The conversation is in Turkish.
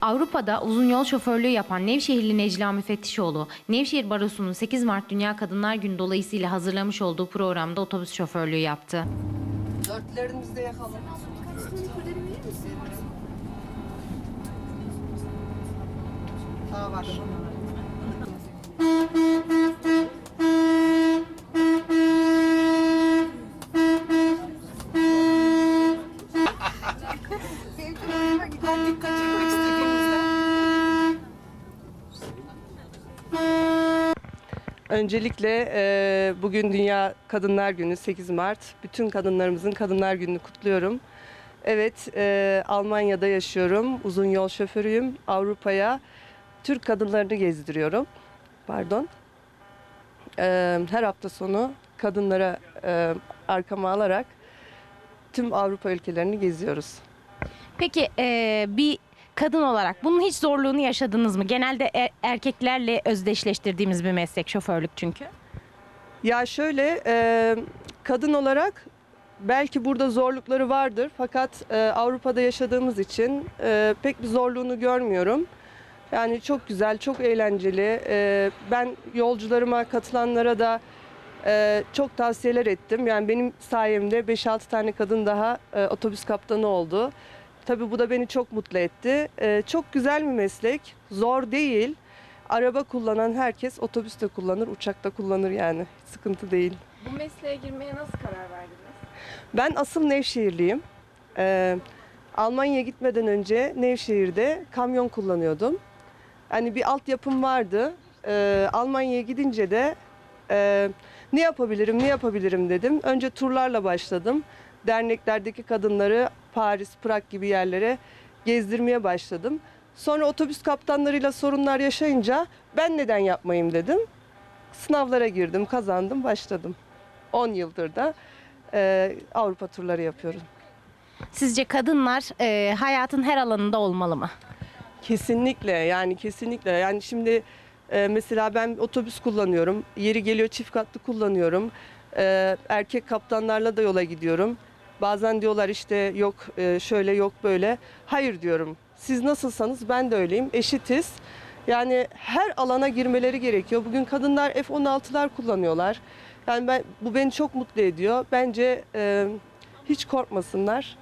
Avrupa'da uzun yol şoförlüğü yapan Nevşehirli Necla Müfettişoğlu, Nevşehir Barosu'nun 8 Mart Dünya Kadınlar Günü dolayısıyla hazırlamış olduğu programda otobüs şoförlüğü yaptı. Dörtlerimizde yakalım. Daha var. Öncelikle e, bugün Dünya Kadınlar Günü 8 Mart. Bütün kadınlarımızın Kadınlar Günü'nü kutluyorum. Evet, e, Almanya'da yaşıyorum. Uzun yol şoförüyüm. Avrupa'ya Türk kadınlarını gezdiriyorum. Pardon. E, her hafta sonu kadınlara e, arkama alarak tüm Avrupa ülkelerini geziyoruz. Peki eee, bir kadın olarak bunun hiç zorluğunu yaşadınız mı? Genelde er- erkeklerle özdeşleştirdiğimiz bir meslek şoförlük çünkü. Ya şöyle e, kadın olarak belki burada zorlukları vardır fakat e, Avrupa'da yaşadığımız için e, pek bir zorluğunu görmüyorum. Yani çok güzel, çok eğlenceli. E, ben yolcularıma, katılanlara da e, çok tavsiyeler ettim. Yani benim sayemde 5-6 tane kadın daha e, otobüs kaptanı oldu. Tabii bu da beni çok mutlu etti. E, çok güzel bir meslek, zor değil. Araba kullanan herkes otobüste kullanır, uçakta kullanır yani. Hiç sıkıntı değil. Bu mesleğe girmeye nasıl karar verdiniz? Ben asıl Nevşehirliyim. Ee, Almanya'ya gitmeden önce Nevşehir'de kamyon kullanıyordum. Hani bir altyapım vardı. Ee, Almanya'ya gidince de e, ne yapabilirim, ne yapabilirim dedim. Önce turlarla başladım. Derneklerdeki kadınları Paris, Prag gibi yerlere gezdirmeye başladım. Sonra otobüs kaptanlarıyla sorunlar yaşayınca ben neden yapmayayım dedim. Sınavlara girdim, kazandım, başladım. 10 yıldır da e, Avrupa turları yapıyorum. Sizce kadınlar eee, hayatın her alanında olmalı mı? Kesinlikle yani kesinlikle yani şimdi e, mesela ben otobüs kullanıyorum. Yeri geliyor çift katlı kullanıyorum. E, erkek kaptanlarla da yola gidiyorum. Bazen diyorlar işte yok e, şöyle yok böyle. Hayır diyorum. Siz nasılsanız ben de öyleyim. Eşitiz. Yani her alana girmeleri gerekiyor. Bugün kadınlar F-16'lar kullanıyorlar. Yani ben bu beni çok mutlu ediyor. Bence e, hiç korkmasınlar.